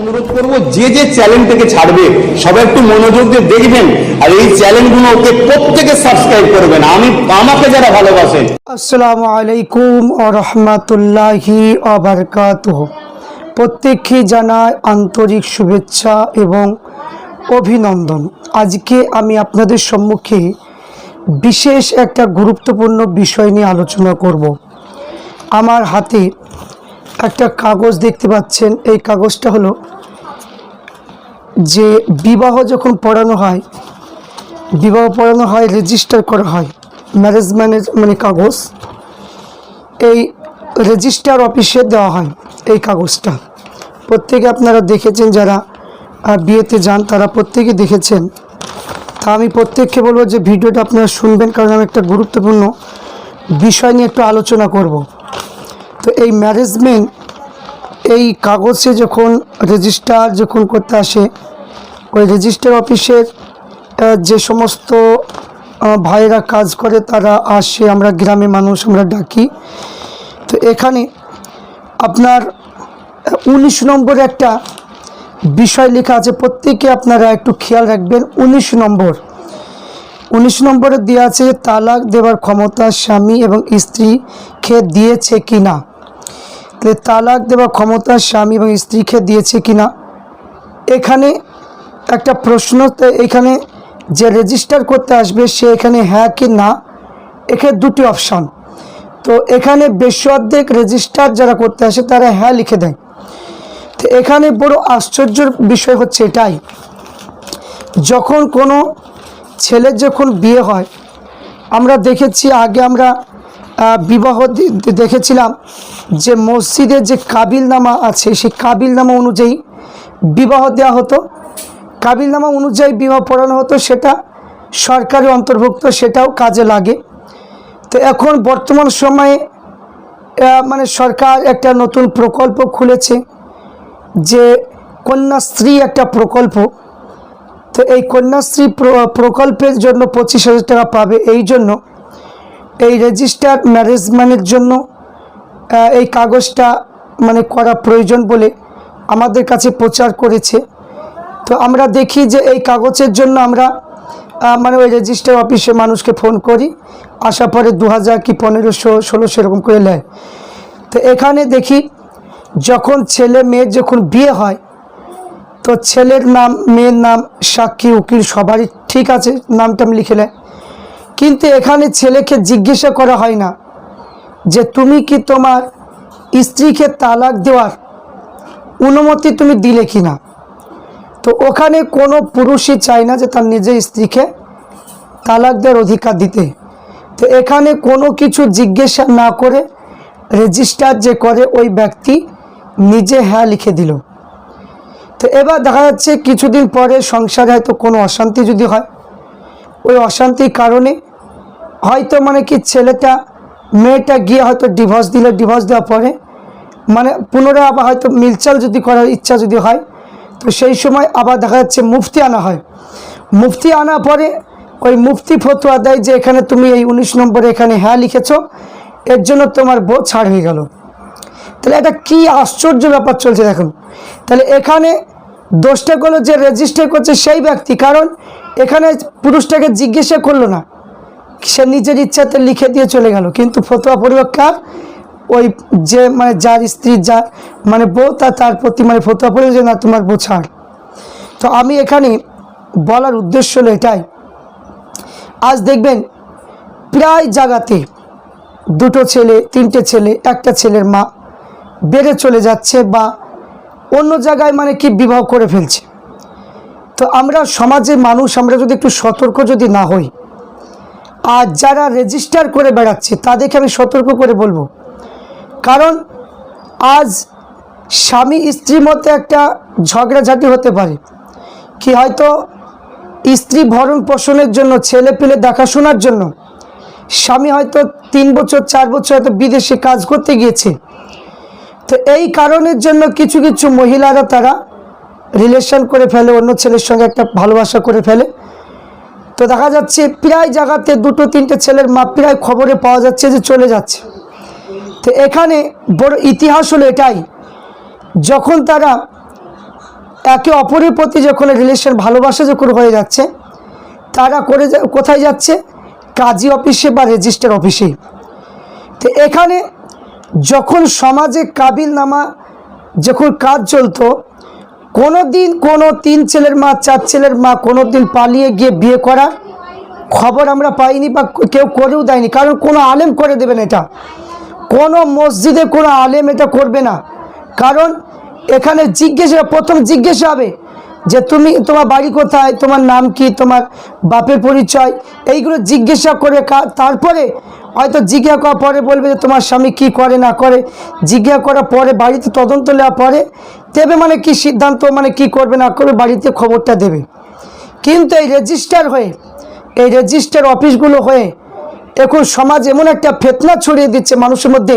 অনুরোধ করব, যে যে চ্যানেলটাকে ছাড়বে, সবাই একটু মনোযোগ দিয়ে দেখবেন, আর এই চ্যানেলগুলোকে প্রত্যেকে সাবস্ক্রাইব করবেন। আমি, আমাকে যারা ভালোবাসেন আসসালামু আলাইকুম ও রহমতুল্লাহি আবরকাত প্রত্যেককে জানায় আন্তরিক শুভেচ্ছা এবং অভিনন্দন। আজকে আমি আপনাদের সম্মুখে বিশেষ একটা গুরুত্বপূর্ণ বিষয় নিয়ে আলোচনা করব। আমার হাতে একটা কাগজ দেখতে পাচ্ছেন। এই কাগজটা হলো যে বিবাহ যখন পড়ানো হয়, বিবাহ পড়ানো হয় রেজিস্টার করা হয় ম্যারেজ ম্যানেজ মানে কাগজ, এই রেজিস্টার অফিসে দেওয়া হয় এই কাগজটা। প্রত্যেকে আপনারা দেখেছেন যারা বিয়েতে যান, তারা প্রত্যেকে দেখেছেন। তা আমি প্রত্যেককে বলব যে ভিডিওটা আপনারা শুনবেন, কারণ আমি একটা গুরুত্বপূর্ণ বিষয় নিয়ে একটু আলোচনা করব। তো এই ম্যারেজমেন্ট এই কাগজে যখন রেজিস্টার যখন করতে আসে, ওই রেজিস্টার অফিসের যে সমস্ত ভাইয়েরা কাজ করে তারা আসে, আমরা গ্রামে মানুষ, আমরা ডাকি। তো এখানে আপনার উনিশ নম্বর একটা বিষয় লেখা আছে, প্রত্যেকে আপনারা একটু খেয়াল রাখবেন, উনিশ নম্বর। উনিশ নম্বরে দেওয়া আছে তালাক দেওয়ার ক্ষমতা স্বামী এবং স্ত্রীকে দিয়েছে কি না তাহলে তালাক দেওয়ার ক্ষমতা স্বামী এবং স্ত্রীকে দিয়েছে কি না এখানে একটা প্রশ্ন এখানে যে রেজিস্টার করতে আসবে সে এখানে হ্যাঁ কি না এখানে দুটি অপশান তো এখানে বেশি অর্ধেক রেজিস্টার যারা করতে আসে তারা হ্যাঁ লিখে দেয়। তো এখানে বড় আশ্চর্যের বিষয় হচ্ছে এটাই, যখন কোনো ছেলের যখন বিয়ে হয়, আমরা দেখেছি আগে আমরা বিবাহ দেখেছিলাম যে মসজিদে যে কাবিলনামা আছে, সেই কাবিলনামা অনুযায়ী বিবাহ দেওয়া হতো। কাবিলনামা অনুযায়ী বিবাহ পড়ানো হতো, সেটা সরকারি অন্তর্ভুক্ত, সেটাও কাজে লাগে। তো এখন বর্তমান সময়ে মানে সরকার একটা নতুন প্রকল্প খুলেছে যে কন্যাশ্রী একটা প্রকল্প। তো এই কন্যাশ্রী প্র- প্রকল্পের জন্য পঁচিশ হাজার টাকা পাবে, এই জন্য এই রেজিস্টার ম্যারেজমেন্টের জন্য এই কাগজটা মানে করা প্রয়োজন বলে আমাদের কাছে প্রচার করেছে। তো আমরা দেখি যে এই কাগজের জন্য আমরা মানে ওই রেজিস্টার অফিসে মানুষকে ফোন করি, আসার পরে দু হাজার কি পনেরোশো ষোলোশো এরকম করে নেয়। তো এখানে দেখি, যখন ছেলে মেয়ের যখন বিয়ে হয়, তো ছেলের নাম, মেয়ের নাম সাক্ষী, উকিল সবারই ঠিক আছে, নামটা আমি লিখে নেয় কিন্তু এখানে ছেলেকে জিজ্ঞাসা করা হয় না যে তুমি কি তোমার স্ত্রীকে তালাক দেওয়ার অনুমতি তুমি দিলে কি না? তো ওখানে কোনো পুরুষই চায় না যে তার নিজের স্ত্রীকে তালাক দেওয়ার অধিকার দিতে। তো এখানে কোনো কিছু জিজ্ঞাসা না করে রেজিস্টার যে করে ওই ব্যক্তি নিজে হ্যাঁ লিখে দিল। তো এবার দেখা যাচ্ছে কিছুদিন পরে সংসারে হয়তো কোনো অশান্তি যদি হয়, ওই অশান্তির কারণে হয়তো মানে কি ছেলেটা, মেয়েটা গিয়ে হয়তো ডিভোর্স দিলে ডিভোর্স দেওয়ার পরে মানে পুনরায় আবার হয়তো মিলচাল যদি করার ইচ্ছা যদি হয়, তো সেই সময় আবার দেখা যাচ্ছে মুফতি আনা হয়। মুফতি আনা পরে ওই মুফতি ফতোয়া দেয় যে এখানে তুমি এই উনিশ নম্বরে এখানে হ্যাঁ লিখেছো, এর জন্য তোমার বউ ছাড় হয়ে গেল। তাহলে এটা কি আশ্চর্য ব্যাপার চলছে দেখুন। তাহলে এখানে দোষটা করল যে রেজিস্টার করছে সেই ব্যক্তি, কারণ এখানে পুরুষটাকে জিজ্ঞাসা করল না। সে নিজের ইচ্ছাতে লিখে দিয়ে চলে গেল। কিন্তু ফতোয়া পরিবক্ষার ওই যে মানে যার স্ত্রী যা মানে বউ, তা তার প্রতি মানে ফতোয়া পড়ে যে না তোমার ছাড় তো আমি এখানে বলার উদ্দেশ্য হলো এটাই। আজ দেখবেন প্রায় জায়গাতে দুটো ছেলে, তিনটে ছেলে, একটা ছেলের মা বেড়ে চলে যাচ্ছে বা অন্য জায়গায় মানে কি বিবাহ করে ফেলছে। তো আমরা সমাজের মানুষ, আমরা যদি একটু সতর্ক যদি না হই আর যারা রেজিস্টার করে বেড়াচ্ছে, তাদেরকে আমি সতর্ক করে বলব। কারণ আজ স্বামী স্ত্রীর মধ্যে একটা ঝগড়াঝাটি হতে পারে। কি হয়তো স্ত্রী ভরণ পোষণের জন্য ছেলে পেলে দেখাশোনার জন্য স্বামী হয়তো তিন বছর, চার বছর হয়তো বিদেশে কাজ করতে গিয়েছে। তো এই কারণের জন্য কিছু কিছু মহিলারা তারা রিলেশন করে ফেলে, অন্য ছেলের সঙ্গে একটা ভালোবাসা করে ফেলে। তো দেখা যাচ্ছে প্রায় জায়গাতে দুটো, তিনটে ছেলের মা প্রায় খবরে পাওয়া যাচ্ছে যে চলে যাচ্ছে। তো এখানে বড় ইতিহাস হলো এটাই, যখন তারা একে অপরের প্রতি যখন রিলেশন ভালোবাসা যখন হয়ে যাচ্ছে, তারা করে কোথায় যাচ্ছে? কাজী অফিসে বা রেজিস্টার অফিসে তো এখানে যখন সমাজে কাবিল নামা যখন কাজ চলতো কোনো দিন কোনো তিন ছেলের মা, চার ছেলের মা কোনো দিন পালিয়ে গিয়ে বিয়ে করা খবর আমরা পাইনি বা কেউ করেও দেয়নি। কারণ কোনো আলেম করে দেবেন এটা। কোনো মসজিদে কোনো আলেম এটা করবে না। কারণ এখানে জিজ্ঞেস, প্রথম জিজ্ঞেস হবে যে তুমি, তোমার বাড়ি কোথায়, তোমার নাম কি, তোমার বাপের পরিচয়, এইগুলো জিজ্ঞাসা করে তারপরে হয়তো জিজ্ঞাসা করার পরে বলবে যে তোমার স্বামী কি করে, না করে। জিজ্ঞাসা করার পরে বাড়িতে তদন্ত নেওয়ার পরে দেবে মানে কি সিদ্ধান্ত মানে কি করবে, না করবে, বাড়িতে খবরটা দেবে। কিন্তু এই রেজিস্টার হয়ে, এই রেজিস্টার অফিসগুলো হয়ে এখন সমাজ এমন একটা ফেতনা ছড়িয়ে দিচ্ছে মানুষের মধ্যে,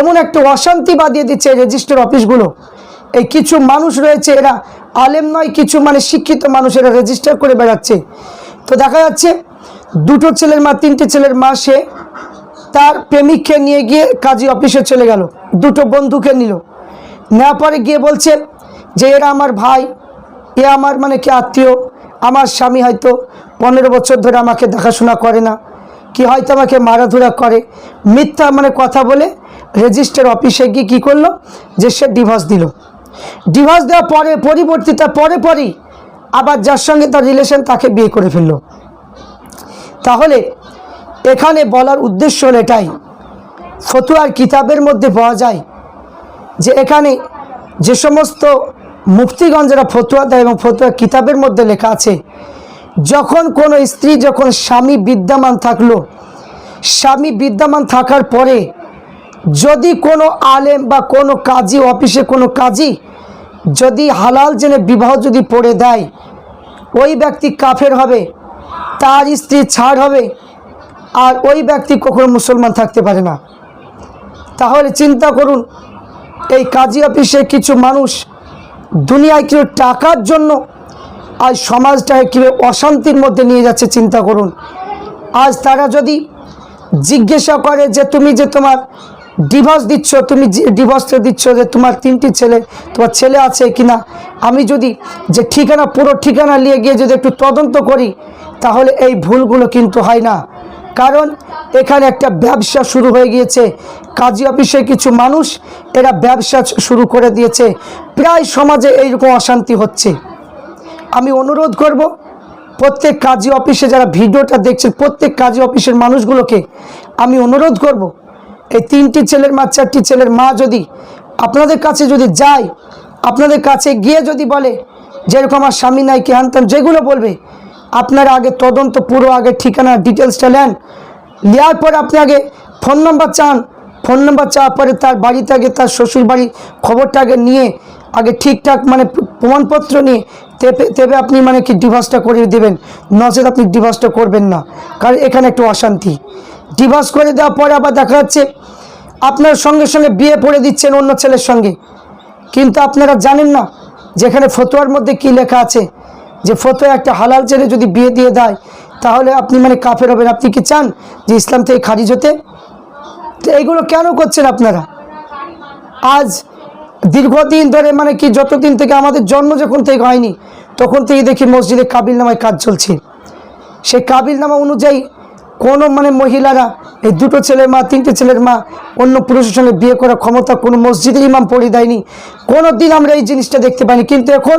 এমন একটা অশান্তি বাঁধিয়ে দিচ্ছে এই রেজিস্টার অফিসগুলো। এই কিছু মানুষ রয়েছে, এরা আলেম নয়, কিছু মানে শিক্ষিত মানুষ এরা রেজিস্টার করে বেড়াচ্ছে। তো দেখা যাচ্ছে দুটো ছেলের মা, তিনটে ছেলের মা, সে তার প্রেমিককে নিয়ে গিয়ে কাজী অফিসে চলে গেল। দুটো বন্ধুকে নিল। নেওয়ার পরে গিয়ে বলছে যে, এরা আমার ভাই, এ আমার মানে কি আত্মীয়, আমার স্বামী হয়তো পনেরো বছর ধরে আমাকে দেখাশোনা করে না, কি হয়তো আমাকে মারাধুরা করে। মিথ্যা মানে কথা বলে রেজিস্টার অফিসে গিয়ে কী করল? যে, সে ডিভোর্স দিল। ডিভোর্স দেওয়ার পরে, পরিবর্তিতা, পরে পরেই আবার যার সঙ্গে তার রিলেশন, তাকে বিয়ে করে ফেলল। তাহলে এখানে বলার উদ্দেশ্য হল এটাই। ফতুয়ার কিতাবের মধ্যে পাওয়া যায় যে এখানে যে সমস্ত মুফতিগঞ্জেরা ফতুয়া দেয় এবং ফতুয়া কিতাবের মধ্যে লেখা আছে, যখন কোনো স্ত্রী যখন স্বামী বিদ্যমান থাকল, স্বামী বিদ্যমান থাকার পরে যদি কোনো আলেম বা কোনো কাজী, অফিসে কোনো কাজী যদি হালাল জেনে বিবাহ যদি পড়ে দেয়, ওই ব্যক্তি কাফের হবে। তার স্ত্রী ছাড় হবে আর ওই ব্যক্তি কখনো মুসলমান থাকতে পারে না। তাহলে চিন্তা করুন, এই কাজী অফিসে কিছু মানুষ দুনিয়ায় কিছু টাকার জন্য আজ সমাজটাকে কীভাবে অশান্তির মধ্যে নিয়ে যাচ্ছে, চিন্তা করুন। আজ তারা যদি জিজ্ঞাসা করে যে, তুমি যে তোমার ডিভোর্স দিচ্ছ, তুমি ডিভোর্সটা দিচ্ছ যে তোমার তিনটি ছেলে, তোমার ছেলে আছে কিনা? আমি যদি যে ঠিকানা, পুরো ঠিকানা নিয়ে গিয়ে যদি একটু তদন্ত করি, তাহলে এই ভুলগুলো কিন্তু হয় না। কারণ এখানে একটা ব্যবসা শুরু হয়ে গিয়েছে। কাজী অফিসে কিছু মানুষ এরা ব্যবসা শুরু করে দিয়েছে। প্রায় সমাজে এইরকম অশান্তি হচ্ছে। আমি অনুরোধ করব, প্রত্যেক কাজী অফিসে যারা ভিডিওটা দেখছেন, প্রত্যেক কাজী অফিসের মানুষগুলোকে আমি অনুরোধ করব এই তিনটি ছেলের মা, চারটি ছেলের মা যদি আপনাদের কাছে যদি যায়, আপনাদের কাছে গিয়ে যদি বলে যেরকম আমার স্বামী নাই, কি হানতাম, যেগুলো বলবে, আপনারা আগে তদন্ত পুরো আগে ঠিকানা, ডিটেলসটা নেন। নেওয়ার পর আপনি আগে ফোন নাম্বার চান। ফোন নাম্বার চাওয়ার পরে তার বাড়িতে আগে তার শ্বশুর বাড়ি খবরটা আগে নিয়ে, আগে ঠিকঠাক মানে প্রমাণপত্র নিয়ে তেপে তেবে আপনি মানে কি ডিভোর্সটা করিয়ে দেবেন। নচেত আপনি ডিভোর্সটা করবেন না। কারণ এখানে একটু অশান্তি। ডিভোর্স করে দেওয়ার পরে আবার দেখা যাচ্ছে আপনার সঙ্গে সঙ্গে বিয়ে পড়ে দিচ্ছেন অন্য ছেলের সঙ্গে। কিন্তু আপনারা জানেন না যেখানে ফতোয়ার মধ্যে কি লেখা আছে? যে ফতোয়া একটা হালাল ছেলে যদি বিয়ে দিয়ে দেয়, তাহলে আপনি মানে কাফের হবেন। আপনি কি চান যে ইসলাম থেকে খারিজ হতে? তো এইগুলো কেন করছেন আপনারা? আজ দীর্ঘদিন ধরে মানে কি যতদিন থেকে আমাদের জন্ম যখন থেকে হয়নি, তখন থেকে দেখি মসজিদে কাবিল নামায় কাজ চলছে। সেই কাবিল নামা অনুযায়ী কোনো মানে মহিলারা, এই দুটো ছেলের মা, তিনটে ছেলের মা, অন্য পুরুষের সঙ্গে বিয়ে করার ক্ষমতা কোনো মসজিদে ইমাম পড়ে দেয়নি। কোনো দিন আমরা এই জিনিসটা দেখতে পাইনি। কিন্তু এখন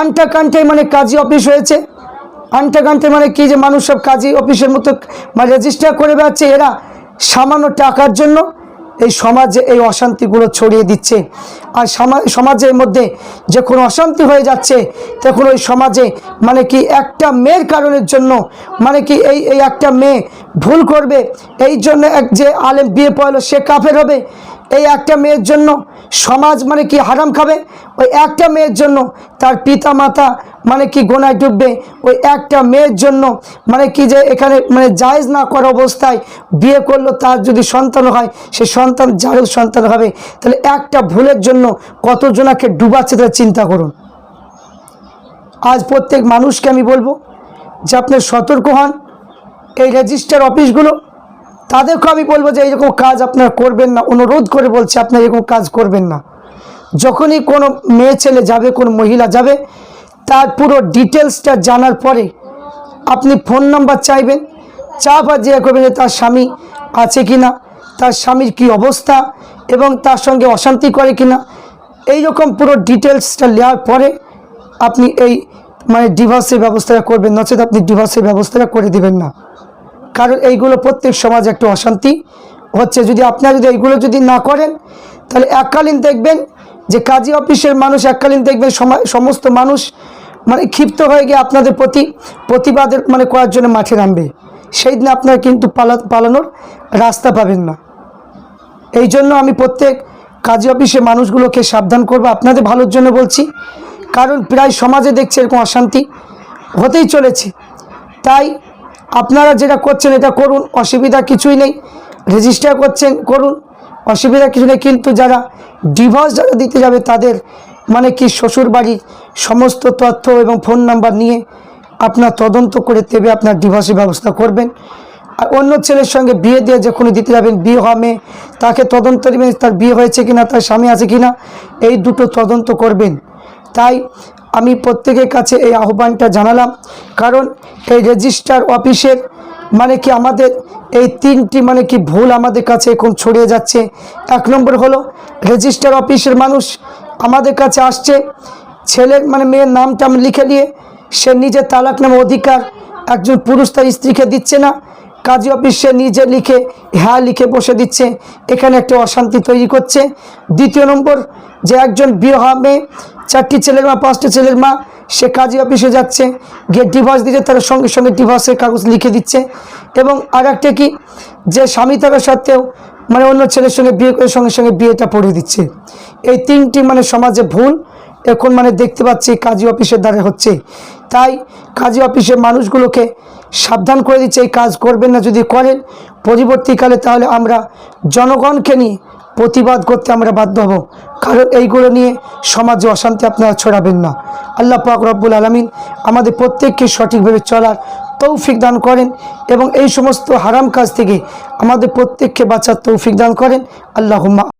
আনটা কান্টে মানে কাজী অফিস হয়েছে। আনটা কান্টে মানে কি যে মানুষ সব কাজী অফিসের মতো মানে রেজিস্টার করে বেড়াচ্ছে। এরা সামান্য টাকার জন্য এই সমাজে এই অশান্তিগুলো ছড়িয়ে দিচ্ছে। আর সমা- সমাজের মধ্যে যে কোনো অশান্তি হয়ে যাচ্ছে, তখন ওই সমাজে মানে কি একটা মেয়ের কারণের জন্য মানে কি এই এই একটা মেয়ে ভুল করবে। এই জন্য এক যে আলেম বিয়ে পড়ল, সে কাফের হবে। এই একটা মেয়ের জন্য সমাজ মানে কি হারাম খাবে? ওই একটা মেয়ের জন্য তার পিতা মাতা মানে কি গোনায় ডুববে। ওই একটা মেয়ের জন্য মানে কি যে এখানে মানে জায়েজ না করা অবস্থায় বিয়ে করল, তার যদি সন্তান হয়, সে সন্তান যারও সন্তান হবে। তাহলে একটা ভুলের জন্য কতজনাকে ডুবাচ্ছে তার চিন্তা করুন। আজ প্রত্যেক মানুষকে আমি বলব যে আপনি সতর্ক হন। এই রেজিস্টার অফিসগুলো তাদেরকেও আমি বলব যে এইরকম কাজ আপনারা করবেন না, অনুরোধ করে বলছি আপনারা এরকম কাজ করবেন না। যখনই কোনো মেয়ে ছেলে যাবে, কোনো মহিলা যাবে, তার পুরো ডিটেলসটা জানার পরে আপনি ফোন নাম্বার চাইবেন, চা বা জিজ্ঞা করবেন যে তার স্বামী আছে কি না তার স্বামীর কি অবস্থা এবং তার সঙ্গে অশান্তি করে কি না এইরকম পুরো ডিটেলসটা নেওয়ার পরে আপনি এই মানে ডিভোর্সের ব্যবস্থাটা করবেন, নচেত আপনি ডিভোর্সের ব্যবস্থাটা করে দিবেন না। কারণ এইগুলো প্রত্যেক সমাজে একটু অশান্তি। হচ্ছে যদি আপনারা যদি এইগুলো যদি না করেন, তাহলে এককালীন দেখবেন যে কাজী অফিসের মানুষ এককালীন দেখবেন সমা- সমস্ত মানুষ মানে ক্ষিপ্ত হয়ে গিয়ে আপনাদের প্রতি প্রতিবাদের মানে করার জন্য মাঠে নামবে। সেই দিন আপনারা কিন্তু পালা পালানোর রাস্তা পাবেন না। এই জন্য আমি প্রত্যেক কাজী অফিসে মানুষগুলোকে সাবধান করব। আপনাদের ভালোর জন্য বলছি, কারণ প্রায় সমাজে দেখছে এরকম অশান্তি হতেই চলেছে। তাই আপনারা যেটা করছেন এটা করুন, অসুবিধা কিছুই নেই। রেজিস্টার করছেন, করুন। অসুবিধা কিছু নেই, কিন্তু যারা ডিভোর্স যারা দিতে যাবে তাদের মানে কি শ্বশুর বাড়ির সমস্ত তথ্য এবং ফোন নাম্বার নিয়ে আপনার তদন্ত করে দেবে, আপনার ডিভোর্সের ব্যবস্থা করবেন। আর অন্য ছেলের সঙ্গে বিয়ে দিয়ে যখন দিতে যাবেন, বিয়ে হওয়া মেয়ে, তাকে তদন্ত নেবেন, তার বিয়ে হয়েছে কিনা, তার স্বামী আছে কিনা, এই দুটো তদন্ত করবেন। তাই আমি প্রত্যেকের কাছে এই আহ্বানটা জানালাম। কারণ এই রেজিস্টার অফিসের মানে কি আমাদের এই তিনটি মানে কি ভুল আমাদের কাছে এখন ছড়িয়ে যাচ্ছে। এক নম্বর হলো রেজিস্টার অফিসের মানুষ আমাদের কাছে আসছে। ছেলের মানে মেয়ের নামটা আমি লিখে নিয়ে সে নিজে তালাক নামে অধিকার একজন পুরুষ তার স্ত্রীকে দিচ্ছে না। কাজী অফিসে নিজে লিখে হ্যাঁ লিখে বসে দিচ্ছে। এখানে একটা অশান্তি তৈরি করছে। দ্বিতীয় নম্বর যে একজন হওয়া মেয়ে চারটি ছেলের মা, পাঁচটি ছেলের মা, সে কাজী অফিসে যাচ্ছে, গিয়ে ডিভোর্স দিচ্ছে তার সঙ্গে সঙ্গে ডিভোর্সের কাগজ লিখে দিচ্ছে। এবং আর একটা কি? যে স্বামী থাকা সত্ত্বেও মানে অন্য ছেলের সঙ্গে বিয়ে করে সঙ্গে সঙ্গে বিয়েটা পড়ে দিচ্ছে। এই তিনটি মানে সমাজে ভুল। এখন মানে দেখতে পাচ্ছি কাজী অফিসের দ্বারা হচ্ছে। তাই কাজী অফিসের মানুষগুলোকে সাবধান করে দিচ্ছে, এই কাজ করবেন না যদি করেন। পরবর্তীকালে তাহলে আমরা জনগণকে নিয়ে প্রতিবাদ করতে আমরা বাধ্য হব। কারণ এইগুলো নিয়ে সমাজে অশান্তি আপনারা ছড়াবেন না। আল্লাহ পাক রব্বুল আলমিন আমাদের প্রত্যেককে সঠিকভাবে চলার তৌফিক দান করেন এবং এই সমস্ত হারাম কাজ থেকে আমাদের প্রত্যেককে বাঁচার তৌফিক দান করেন। আল্লাহ